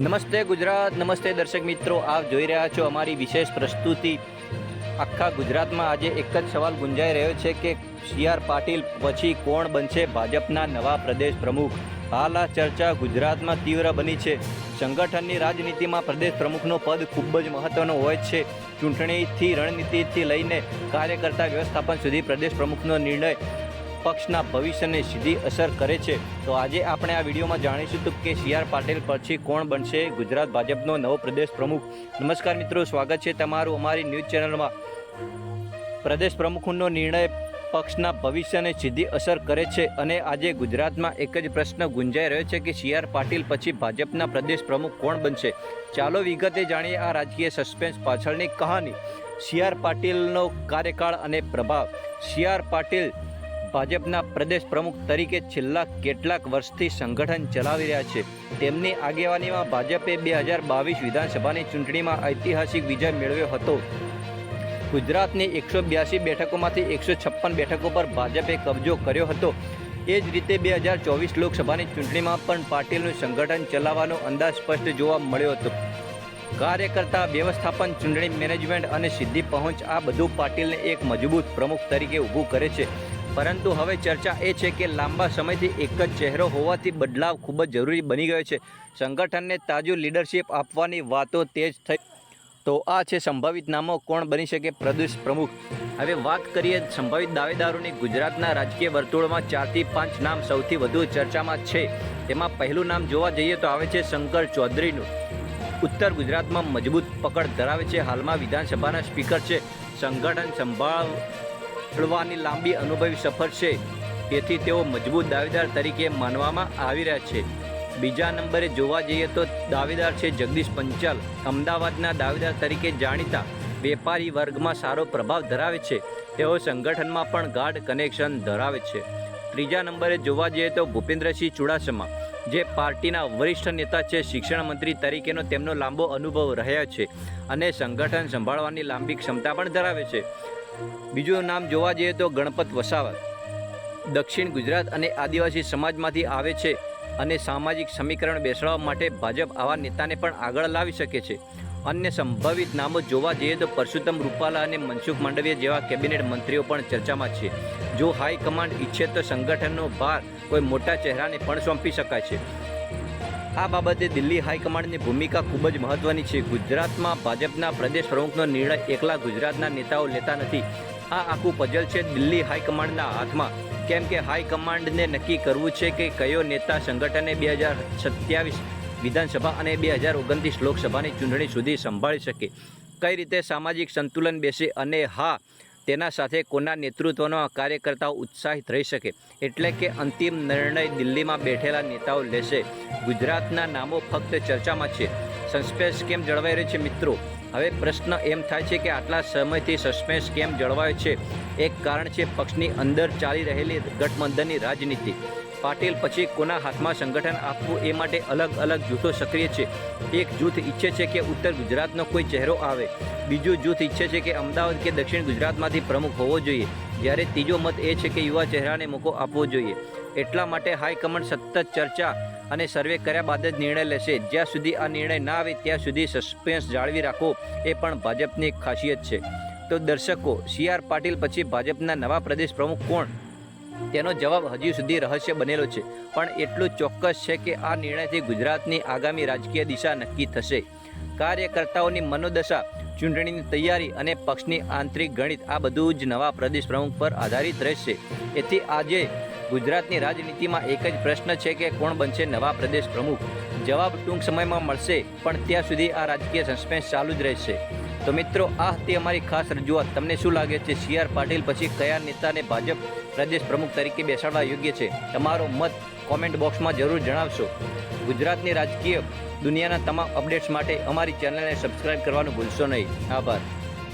નમસ્તે ગુજરાત, નમસ્તે દર્શક મિત્રો, આપ જોઈ રહ્યા છો અમારી વિશેષ પ્રસ્તુતિ. આખા ગુજરાતમાં આજે એક જ સવાલ ગુંજાઈ રહ્યો છે કે સી આર પાટીલ પછી કોણ બનશે ભાજપના નવા પ્રદેશ પ્રમુખ? હાલ આ ચર્ચા ગુજરાતમાં તીવ્ર બની છે. સંગઠનની રાજનીતિમાં પ્રદેશ પ્રમુખનો પદ ખૂબ જ મહત્વનો હોય છે. ચૂંટણીથી, રણનીતિથી લઈને કાર્યકર્તા વ્યવસ્થાપન સુધી પ્રદેશ પ્રમુખનો નિર્ણય પક્ષના ભવિષ્યને સીધી અસર કરે છે. તો આજે આપણે આ વિડીયોમાં જાણીશું તો કે સી આર પાટીલ પછી કોણ બનશે? ગુજરાત ભાજપનો નવો પ્રદેશ પ્રમુખ. નમસ્કાર મિત્રો, સ્વાગત છે તમારું અમારી ન્યૂઝ ચેનલમાં. પ્રદેશ પ્રમુખનો નિર્ણય પક્ષના ભવિષ્યને સીધી અસર કરે છે અને આજે ગુજરાતમાં એક જ પ્રશ્ન ગુંજાઈ રહ્યો છે કે સી આર પાટીલ પછી ભાજપના પ્રદેશ પ્રમુખ કોણ બનશે? ચાલો વિગતે જાણીએ આ રાજકીય સસ્પેન્સ પાછળની કહાની. સી આર પાટીલનો કાર્યકાળ અને પ્રભાવ. સી આર પાટીલ ભાજપના પ્રદેશ પ્રમુખ તરીકે છેલ્લા કેટલાક વર્ષથી સંગઠન ચલાવી રહ્યા છે. તેમની આગેવાનીમાં ભાજપે બે હજાર બાવીસ વિધાનસભાની ચૂંટણીમાં ઐતિહાસિક વિજય મેળવ્યો હતો. ગુજરાતની એકસો બ્યાસી બેઠકોમાંથી એકસો છપ્પન બેઠકો પર ભાજપે કબજો કર્યો હતો. એ જ રીતે બે હજાર ચોવીસ લોકસભાની ચૂંટણીમાં પણ પાટીલનું સંગઠન ચલાવવાનો અંદાજ સ્પષ્ટ જોવા મળ્યો હતો. કાર્યકર્તા, વ્યવસ્થાપન, ચૂંટણી મેનેજમેન્ટ અને સીધી પહોંચ આ બધું પાટીલને એક મજબૂત પ્રમુખ તરીકે ઊભું કરે છે. પરંતુ હવે ચર્ચા એ છે કે લાંબા સમયથી એક જ ચહેરો હોવાથી બદલાવ ખૂબ જ જરૂરી બની ગયો છે. સંગઠનને તાજું લીડરશિપ આપવાની વાતો તેજ થઈ. તો આ છે સંભવિત નામો, કોણ બની શકે પ્રદેશ પ્રમુખ? હવે વાત કરીએ સંભવિત દાવેદારોની. ગુજરાતના રાજકીય વર્તુળોમાં ચારથી પાંચ નામ સૌથી વધુ ચર્ચામાં છે. તેમાં પહેલું નામ જોવા જઈએ તો આવે છે શંકર ચૌધરીનું. ઉત્તર ગુજરાતમાં મજબૂત પકડ ધરાવે છે. હાલમાં વિધાનસભાના સ્પીકર છે. સંગઠન સંભાળવાની લાંબી અનુભવી સફર છે. તેથી તેઓ મજબૂત દાવેદાર તરીકે માનવામાં આવી રહ્યા છે. બીજા નંબરે જોવા જઈએ તો દાવેદાર છે જગદીશ પંચાલ. અમદાવાદના દાવેદાર તરીકે જાણીતા વેપારી વર્ગમાં સારો પ્રભાવ ધરાવે છે. તેઓ સંગઠનમાં પણ ગાઢ કનેક્શન ધરાવે છે. ત્રીજા નંબરે જોવા જઈએ તો ભૂપેન્દ્રસિંહ ચુડાસમા, જે પાર્ટીના વરિષ્ઠ નેતા છે, શિક્ષણ મંત્રી તરીકેનો તેમનો લાંબો અનુભવ રહ્યો છે અને સંગઠન સંભાળવાની લાંબી ક્ષમતા પણ ધરાવે છે. બીજું નામ જોવા જઈએ તો ગણપત વસાવત દક્ષિણ ગુજરાત અને આદિવાસી સમાજમાંથી આવે છે અને સામાજિક સમીકરણ બેસાડવા માટે ભાજપ આવા નેતાને પણ આગળ લાવી શકે છે. અન્ય સંભવિત નામો જોવા જઈએ તો પરસોત્તમ રૂપાલા અને મનસુખ માંડવીયા જેવા કેબિનેટ મંત્રીઓ પણ ચર્ચામાં છે. જો હાઈકમાન્ડ ઈચ્છે તો સંગઠનનો ભાર કોઈ મોટા ચહેરાને પણ સોંપી શકાય છે. આ બાબતે દિલ્હી હાઈકમાન્ડની ભૂમિકા ખૂબ જ મહત્વની છે. ગુજરાતમાં ભાજપના પ્રદેશ પ્રમુખનો નિર્ણય એકલા ગુજરાતના નેતાઓ લેતા નથી. આ આખું પઝલ છે દિલ્હી હાઈકમાન્ડના હાથમાં. કેમ કે હાઈકમાન્ડને નક્કી કરવું છે કે કયો નેતા સંગઠને બે હજાર સત્યાવીસ વિધાનસભા અને બે હજાર ઓગણત્રીસ લોકસભાની ચૂંટણી સુધી સંભાળી શકે. કઈ રીતે સામાજિક સંતુલન બેસે અને હા તેના સાથે કોના નેતૃત્વનો કાર્યકર્તાઓ ઉત્સાહિત રહી શકે? એટલે કે અંતિમ નિર્ણય દિલ્હીમાં બેઠેલા નેતાઓ લેશે. ગુજરાતના નામો ફક્ત ચર્ચામાં છે. સસ્પેન્સ કેમ જળવાઈ રહ્યો છે મિત્રો? હવે પ્રશ્ન એમ થાય છે કે આટલા સમયથી સસ્પેન્સ કેમ જળવાયો છે? એક કારણ છે પક્ષની અંદર ચાલી રહેલી ગઠબંધનની રાજનીતિ. પાટીલ પછી કોના હાથમાં સંગઠન આપવું એ માટે અલગ અલગ જૂથો સક્રિય છે. એક જૂથ ઈચ્છે છે કે ઉત્તર ગુજરાતનો કોઈ ચહેરો આવે. બીજું જૂથ ઈચ્છે છે કે અમદાવાદ કે દક્ષિણ ગુજરાતમાંથી પ્રમુખ હોવો જોઈએ. જ્યારે ત્રીજો મત એ છે કે યુવા ચહેરાને મોકો આપવો જોઈએ. એટલા માટે હાઈકમાન્ડ સતત ચર્ચા અને સર્વે કર્યા બાદ જ નિર્ણય લેશે. જ્યાં સુધી આ નિર્ણય ના આવે, ત્યાં સુધી સસ્પેન્સ જાળવી રાખવો એ પણ ભાજપની ખાસિયત છે. તો દર્શકો, સી આર પાટીલ પછી ભાજપના નવા પ્રદેશ પ્રમુખ કોણ? તેનો જવાબ હજી સુધી રહસ્ય બનેલો છે. પણ એટલું ચોક્કસ છે કે આ નિર્ણયથી ગુજરાતની આગામી રાજકીય દિશા નક્કી થશે. કાર્યકર્તાઓની મનોદશા, ચૂંટણીની તૈયારી અને પક્ષની આંતરિક ગણિત આ બધું જ નવા પ્રદેશ પ્રમુખ પર આધારિત રહેશે. એથી આજે ગુજરાતની રાજનીતિમાં એક જ પ્રશ્ન છે કે કોણ બનશે નવા પ્રદેશ પ્રમુખ? જવાબ ટૂંક સમયમાં મળશે, પણ ત્યાં સુધી આ રાજકીય સસ્પેન્સ ચાલુ જ રહેશે. તો મિત્રો, આ હતી અમારી ખાસ રજૂઆત. તમને શું લાગે છે? સી આર પાટીલ પછી કયા નેતાને ભાજપ પ્રદેશ પ્રમુખ તરીકે બેસાડવા યોગ્ય છે? તમારો મત કોમેન્ટ બોક્સમાં જરૂર જણાવશો. ગુજરાતની રાજકીય દુનિયાના તમામ અપડેટ્સ માટે અમારી ચેનલને સબસ્ક્રાઇબ કરવાનું ભૂલશો નહીં. આભાર.